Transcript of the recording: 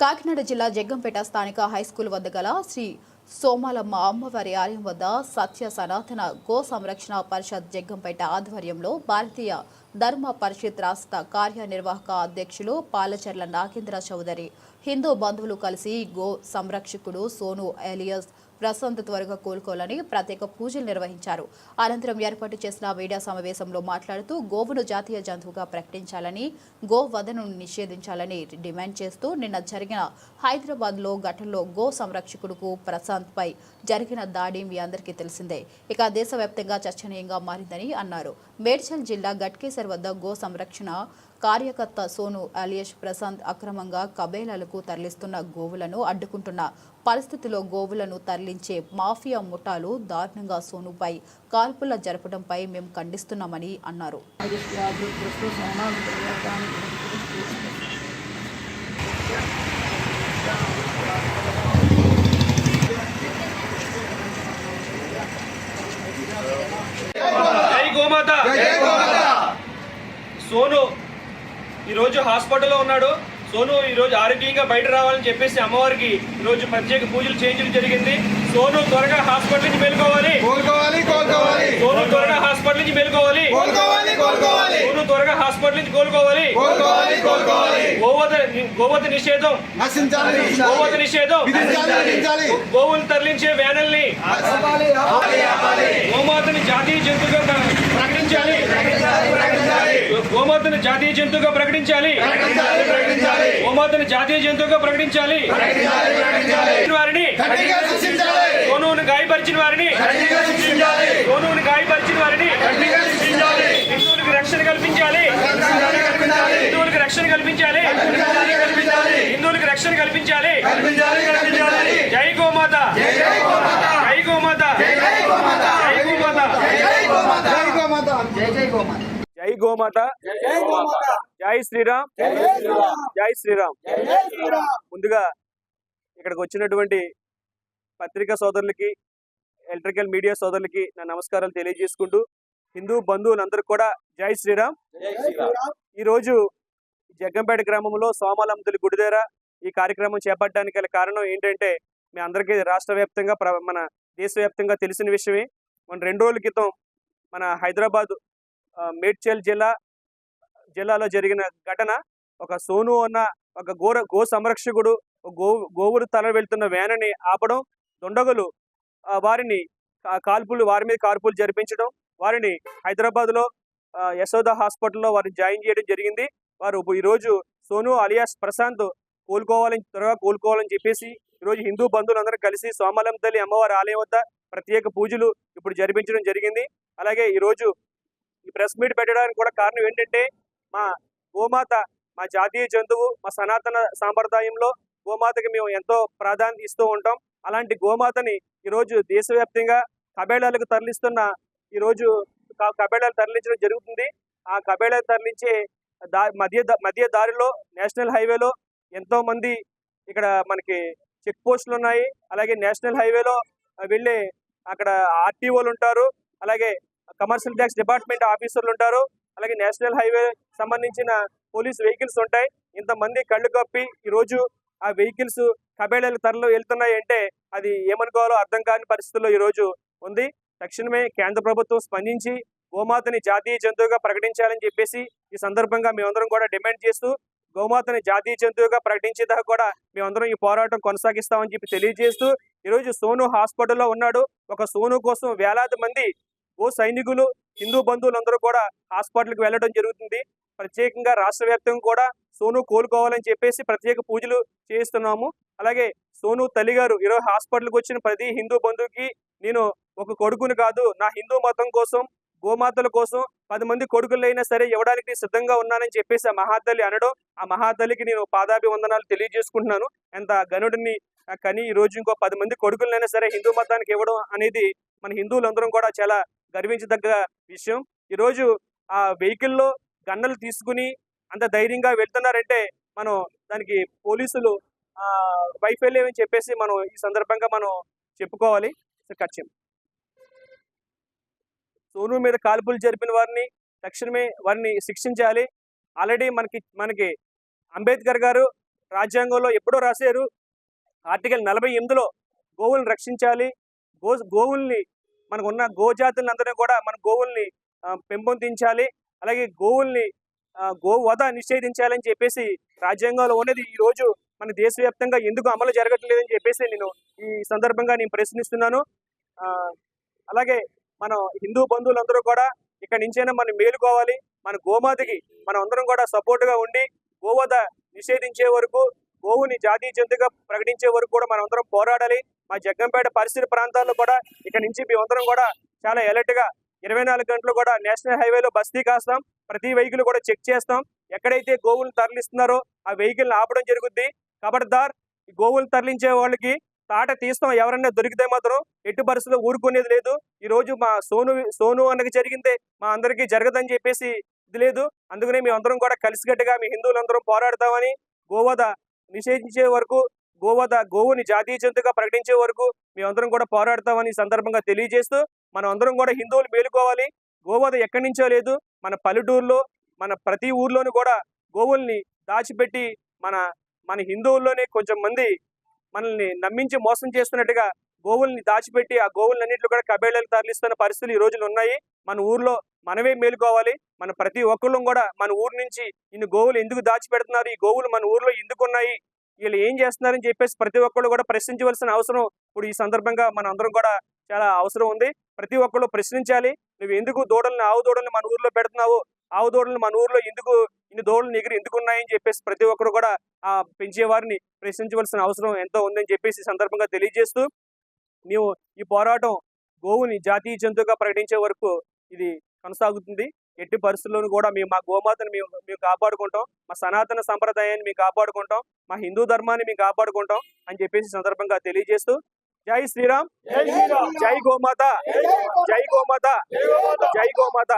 కాకినాడ జిల్లా జగ్గంపేట స్థానిక హైస్కూల్ వద్ద గల శ్రీ సోమాలమ్మ అమ్మవారి ఆలయం వద్ద సత్య సనాతన గో సంరక్షణ పరిషత్ జగ్గంపేట ఆధ్వర్యంలో భారతీయ ధర్మ పరిషత్ రాష్ట్ర కార్యనిర్వాహక అధ్యక్షులు పాలచర్ల నాగేంద్ర చౌదరి హిందూ బంధువులు కలిసి గో సంరక్షకుడు సోను ఎలియస్ ప్రశాంత త్వరగా కోలుకోవాలని ప్రత్యేక పూజలు నిర్వహించారు. అనంతరం ఏర్పాటు చేసిన మీడియా సమావేశంలో మాట్లాడుతూ గోవును జాతీయ జంతువుగా ప్రకటించాలని గో వధను నిషేధించాలని డిమాండ్ చేస్తూ నిన్న జరిగిన హైదరాబాద్లో ఘటనలో గో సంరక్షకుడుకు ప్రశాంత్ పై జరిగిన దాడి మీ అందరికీ తెలిసిందే. ఇక దేశవ్యాప్తంగా చర్చనీయంగా మారిందని అన్నారు. మేడ్చల్ జిల్లా గట్కేసర్ వద్ద గో సంరక్షణ కార్యకర్త సోను అలియష్ ప్రశాంత్ అక్రమంగా కబేలాలకు తరలిస్తున్న గోవులను అడ్డుకుంటున్న పరిస్థితిలో గోవులను తరలించే మాఫియా ముఠాలు దారుణంగా సోనుపై కాల్పుల జరపడంపై మేము ఖండిస్తున్నామని అన్నారు. సోను ఈరోజు హాస్పిటల్లో ఉన్నాడు. సోను ఈరోజు ఆరోగ్యంగా బయట రావాలని చెప్పేసి అమ్మవారికి ఈరోజు ప్రత్యేక పూజలు చేయించడం జరిగింది. సోను త్వరగా హాస్పిటల్ నుంచి మేలుకోవాలి. సోను త్వరగా హాస్పిటల్ నుంచి మేలుకోవాలి. సోను త్వరగా హాస్పిటల్ నుంచి కోలుకోవాలి. గోవత గోవత నిషేధం. గోవత నిషేధం. గోవులు తరలించే వ్యానల్ని గోమాతని జాతీయ జంతువుగా ప్ర- ప్రకటించాలి. గోమాతని జాతీయ జంతువుగా ప్రకటించాలి. గోమాతని జాతీయ జంతువుగా ప్రకటించాలి. వారిని సోనువుని గాయపరిచిన వారిని సోనువుని గాయపరిచిన వారిని హిందువులకు రక్షణ కల్పించాలి. హిందువులకు రక్షణ కల్పించాలి. హిందువులకు రక్షణ కల్పించాలి. జై గోమాత. జై జై గోమాత. జై గోమాత. జై జై గోమాత. జై గోమాత. జై గోమాత. గోమాత. జై శ్రీరామ్. జై శ్రీరామ్. ముందుగా ఇక్కడికి వచ్చినటువంటి పత్రికా సోదరులకి ఎలక్ట్రికల్ మీడియా సోదరులకి నా నమస్కారాలు తెలియజేసుకుంటూ హిందూ బంధువులందరికీ కూడా జై శ్రీరామ్. ఈరోజు జగ్గంపేట గ్రామంలో సోమాలంతుల గుడి దగ్గర ఈ కార్యక్రమం చేపట్టడానికి గల కారణం ఏంటంటే మీ అందరికీ రాష్ట్ర వ్యాప్తంగా మన దేశవ్యాప్తంగా తెలిసిన విషయమే. మన రెండు రోజుల క్రితం మన హైదరాబాద్ మేడ్చల్ జిల్లా జిల్లాలో జరిగిన ఘటన ఒక సోను అన్న ఒక గోర గో సంరక్షకుడు గో గోవులు తల వెళ్తున్న వ్యాన్ని ఆపడం దుండగులు వారిని కాల్పులు వారి మీద కాల్పులు జరిపించడం వారిని హైదరాబాద్లో యశోద హాస్పిటల్లో వారిని జాయిన్ చేయడం జరిగింది. వారు ఈరోజు సోను అలియాస్ ప్రశాంత్ కోలుకోవాలని త్వరగా కోలుకోవాలని చెప్పేసి ఈ రోజు హిందూ బంధువులందరూ కలిసి సోమలం తల్లి అమ్మవారి ఆలయం వద్ద ప్రత్యేక పూజలు ఇప్పుడు జరిపించడం జరిగింది. అలాగే ఈరోజు ఈ ప్రెస్ మీట్ పెట్టడానికి కూడా కారణం ఏంటంటే మా గోమాత మా జాతీయ జంతువు మా సనాతన సాంప్రదాయంలో గోమాతకి మేము ఎంతో ప్రాధాన్యత ఇస్తూ ఉంటాం. అలాంటి గోమాతని ఈరోజు దేశవ్యాప్తంగా కబేళాలకు తరలిస్తున్న ఈరోజు కబేళాలు తరలించడం జరుగుతుంది. ఆ కబేళాలు తరలించే దా మధ్య మధ్య దారిలో నేషనల్ హైవేలో ఎంతో మంది ఇక్కడ మనకి చెక్ పోస్టులు ఉన్నాయి. అలాగే నేషనల్ హైవేలో వెళ్ళే అక్కడ ఆర్టీఓలు ఉంటారు. అలాగే కమర్షియల్ ట్యాక్స్ డిపార్ట్మెంట్ ఆఫీసర్లు ఉంటారు. అలాగే నేషనల్ హైవే సంబంధించిన పోలీస్ వెహికల్స్ ఉంటాయి. ఇంతమంది కళ్ళు కప్పి ఈ రోజు ఆ వెహికల్స్ కబేళల తరలో వెళ్తున్నాయి అంటే అది ఏమనుకోవాలో అర్థం కాని పరిస్థితుల్లో ఈ రోజు ఉంది. తక్షణమే కేంద్ర ప్రభుత్వం స్పందించి గోమాతని జాతీయ జంతువుగా ప్రకటించాలని చెప్పేసి ఈ సందర్భంగా మేమందరం కూడా డిమాండ్ చేస్తూ గోమాతని జాతీయ జంతువుగా ప్రకటించేదాకా కూడా మేమందరం ఈ పోరాటం కొనసాగిస్తామని చెప్పి తెలియజేస్తూ ఈరోజు సోను హాస్పిటల్లో ఉన్నాడు. ఒక సోను కోసం వేలాది మంది ఓ సైనికులు హిందూ బంధువులందరూ కూడా హాస్పిటల్కి వెళ్ళడం జరుగుతుంది. ప్రత్యేకంగా రాష్ట్ర వ్యాప్తంగా కూడా సోను కోలుకోవాలని చెప్పేసి ప్రత్యేక పూజలు చేయిస్తున్నాము. అలాగే సోను తల్లిగారు ఈరోజు హాస్పిటల్కి వచ్చిన ప్రతి హిందూ బంధువుకి నేను ఒక కొడుకుని కాదు నా హిందూ మతం కోసం గోమాతల కోసం పది మంది కొడుకులైనా సరే ఇవ్వడానికి సిద్ధంగా ఉన్నానని చెప్పేసి ఆ మహాతల్లి అనడం ఆ మహాతల్లికి నేను పాదాభివందనాలు తెలియజేసుకుంటున్నాను. ఎంత గనుడిని కానీ ఈ రోజు ఇంకో పది మంది కొడుకులైనా సరే హిందూ మతానికి ఇవ్వడం అనేది మన హిందువులందరం కూడా చాలా గర్వించదగ్గ విషయం. ఈరోజు ఆ వెహికల్లో గన్నలు తీసుకుని అంత ధైర్యంగా వెళ్తున్నారంటే మనం దానికి పోలీసులు ఆ అని చెప్పేసి మనం ఈ సందర్భంగా మనం చెప్పుకోవాలి. ఖచ్చితం. సోను మీద కాల్పులు జరిపిన వారిని తక్షణమే వారిని శిక్షించాలి. ఆల్రెడీ మనకి మనకి అంబేద్కర్ గారు రాజ్యాంగంలో ఎప్పుడో రాశారు ఆర్టికల్ నలభై ఎనిమిదిలో గోవులను రక్షించాలి. గో గోవుల్ని మనకు ఉన్న గోజాతులను కూడా మన గోవుల్ని పెంపొందించాలి. అలాగే గోవుల్ని గోవధ నిషేధించాలని చెప్పేసి రాజ్యాంగంలో ఉన్నది. ఈ రోజు మన దేశవ్యాప్తంగా ఎందుకు అమలు జరగట్లేదని చెప్పేసి నేను ఈ సందర్భంగా నేను ప్రశ్నిస్తున్నాను. ఆ, అలాగే మన హిందూ బంధువులందరూ కూడా ఇక్కడి నుంచైనా మనం మేలుకోవాలి. మన గోమాతకి మనం అందరం కూడా సపోర్ట్గా ఉండి గోవధ నిషేధించే వరకు గోవుని జాతీయ జంతుగా ప్రకటించే వరకు కూడా మనం అందరం పోరాడాలి. మా జగ్గంపేట పరిసర ప్రాంతాల్లో కూడా ఇక్కడ నుంచి మేమందరం కూడా చాలా alert గా ఇరవై నాలుగు గంటలు కూడా నేషనల్ హైవేలో బస్తీ కాస్తాం. ప్రతి వెహికల్ కూడా చెక్ చేస్తాం. ఎక్కడైతే గోవులు తరలిస్తున్నారో ఆ వెహికల్ ఆపడం జరుగుద్ది. కబడ్దార్ ఈ గోవులు తరలించే వాళ్ళకి తాట తీస్తాం. ఎవరన్నా దొరికితే మాత్రం ఎట్టి పరిస్థితుల్లో ఊరుకునేది లేదు. ఈ రోజు మా సోను సోను అన్నకి జరిగిందే. మా అందరికీ జరగదని చెప్పేసి ఇది లేదు. అందుకనే మేము అందరం కూడా కలిసికట్టుగా మీ హిందువులందరం పోరాడతామని గోవద నిషేధించే వరకు గోవద గోవుని జాతీయ జంతుగా ప్రకటించే వరకు మేమందరం కూడా పోరాడతామని సందర్భంగా తెలియజేస్తూ మనం అందరం కూడా హిందువులు మేలుకోవాలి. గోవద ఎక్కడి నుంచో లేదు. మన పల్లెటూరులో మన ప్రతి ఊర్లోనూ కూడా గోవుల్ని దాచిపెట్టి మన మన హిందువుల్లోనే కొంచెం మంది మనల్ని నమ్మించి మోసం చేస్తున్నట్టుగా గోవుల్ని దాచిపెట్టి ఆ గోవులన్నింటిలో కూడా కబేళాలు తరలిస్తున్న పరిస్థితులు ఈ రోజులు ఉన్నాయి. మన ఊర్లో మనమే మేలుకోవాలి. మన ప్రతి ఒక్కళ్ళం కూడా మన ఊరు నుంచి ఇన్ని గోవులు ఎందుకు దాచిపెడుతున్నారు? ఈ గోవులు మన ఊర్లో ఎందుకున్నాయి వీళ్ళు ఏం చేస్తున్నారని చెప్పేసి ప్రతి ఒక్కళ్ళు కూడా ప్రశ్నించవలసిన అవసరం ఇప్పుడు ఈ సందర్భంగా మన అందరం కూడా చాలా అవసరం ఉంది. ప్రతి ఒక్కళ్ళు ప్రశ్నించాలి. నువ్వు ఎందుకు దూడల్ని ఆవు దూడల్ని మన ఊర్లో పెడుతున్నావు? ఆవు దూడల్ని మన ఊర్లో ఎందుకు ఇన్ని దూడలు ఎగిరి ఎందుకు ఉన్నాయని చెప్పేసి ప్రతి ఒక్కరు కూడా ఆ పెంచే వారిని ప్రశ్నించవలసిన అవసరం ఎంతో ఉందని చెప్పేసి సందర్భంగా తెలియజేస్తూ మేము ఈ పోరాటం గోవుని జాతీయ జంతువుగా ప్రకటించే వరకు ఇది కొనసాగుతుంది. ఎట్టి పరిస్థితుల్లోనూ కూడా మేము మా గోమాతను మేము మేము కాపాడుకుంటాం. మా సనాతన సంప్రదాయాన్ని మేము కాపాడుకుంటాం. మా హిందూ ధర్మాన్ని మేము కాపాడుకుంటాం అని చెప్పేసి సందర్భంగా తెలియజేస్తూ జై శ్రీరామ్. జై గోమాత. జై గోమాత. జై గోమాత.